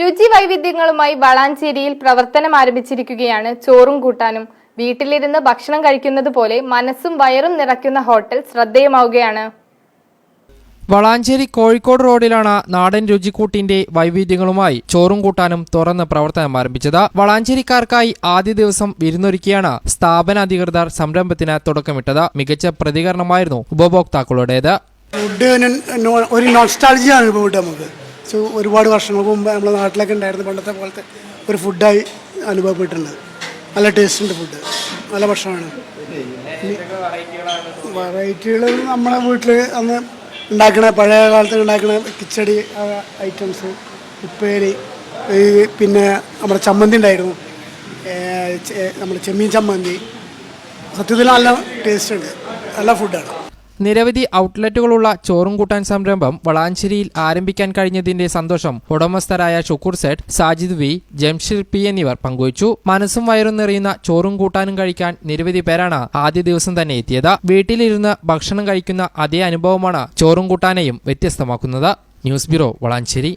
രുചി വൈവിധ്യങ്ങളുമായി വളാഞ്ചേരിയിൽ പ്രവർത്തനം ആരംഭിച്ചിരിക്കുകയാണ് ചോറും കൂട്ടാനും. വീട്ടിലിരുന്ന് ഭക്ഷണം കഴിക്കുന്നത് പോലെ മനസ്സും വയറും നിറയ്ക്കുന്ന ഹോട്ടൽ ശ്രദ്ധേയമാവുകയാണ്. വളാഞ്ചേരി കോഴിക്കോട് റോഡിലാണ് നാടൻ രുചിക്കൂട്ടിന്റെ വൈവിധ്യങ്ങളുമായി ചോറും കൂട്ടാനും തുറന്ന് പ്രവർത്തനം ആരംഭിച്ചത്. വളാഞ്ചേരിക്കാർക്കായി ആദ്യ ദിവസം വിരുന്നൊരുക്കിയാണ് സ്ഥാപന അധികൃതർ സംരംഭത്തിന് തുടക്കമിട്ടത്. മികച്ച പ്രതികരണമായിരുന്നു ഉപഭോക്താക്കളുടേത്. ഫുഡ് ഒരു- നോൺസ്റ്റാളജിയാണ് ഫുഡ് നമുക്ക്. സോ ഒരുപാട് വർഷങ്ങൾക്ക് മുമ്പ് നമ്മുടെ നാട്ടിലൊക്കെ ഉണ്ടായിരുന്ന പണ്ടത്തെ പോലത്തെ ഒരു ഫുഡായി അനുഭവപ്പെട്ടിട്ടുണ്ട്. നല്ല ടേസ്റ്റ് ഉണ്ട് ഫുഡ് നല്ല ഭക്ഷണമാണ്. വെറൈറ്റികൾ നമ്മളെ വീട്ടിൽ അന്ന് ഉണ്ടാക്കണ പഴയ കാലത്ത് ഉണ്ടാക്കണ കിച്ചടി ഐറ്റംസ് ഉപ്പേരി പിന്നെ നമ്മുടെ ചമ്മന്തി ഉണ്ടായിരുന്നു. നമ്മുടെ ചെമ്മീൻ ചമ്മന്തി. സത്യത്തിൽ നല്ല ടേസ്റ്റ് ഉണ്ട്. നല്ല ഫുഡാണ് നിരവധി ഔട്ട്ലെറ്റുകളുള്ള ചോറും കൂട്ടാൻ സംരംഭം വളാഞ്ചേരിയിൽ ആരംഭിക്കാൻ കഴിഞ്ഞതിന്റെ സന്തോഷം ഉടമസ്ഥരായ ഷുക്കൂർ സെറ്റ് സാജിദ് വി ജംഷിർ പി എന്നിവർ പങ്കുവച്ചു. മനസ്സും വയറും നിറയുന്ന ചോറും കൂട്ടാനും കഴിക്കാൻ നിരവധി പേരാണ് ആദ്യ ദിവസം തന്നെ എത്തിയത്. വീട്ടിലിരുന്ന് ഭക്ഷണം കഴിക്കുന്ന അതേ അനുഭവമാണ് ചോറും കൂട്ടാനെയും വ്യത്യസ്തമാക്കുന്നത്. News bureau Valanchery.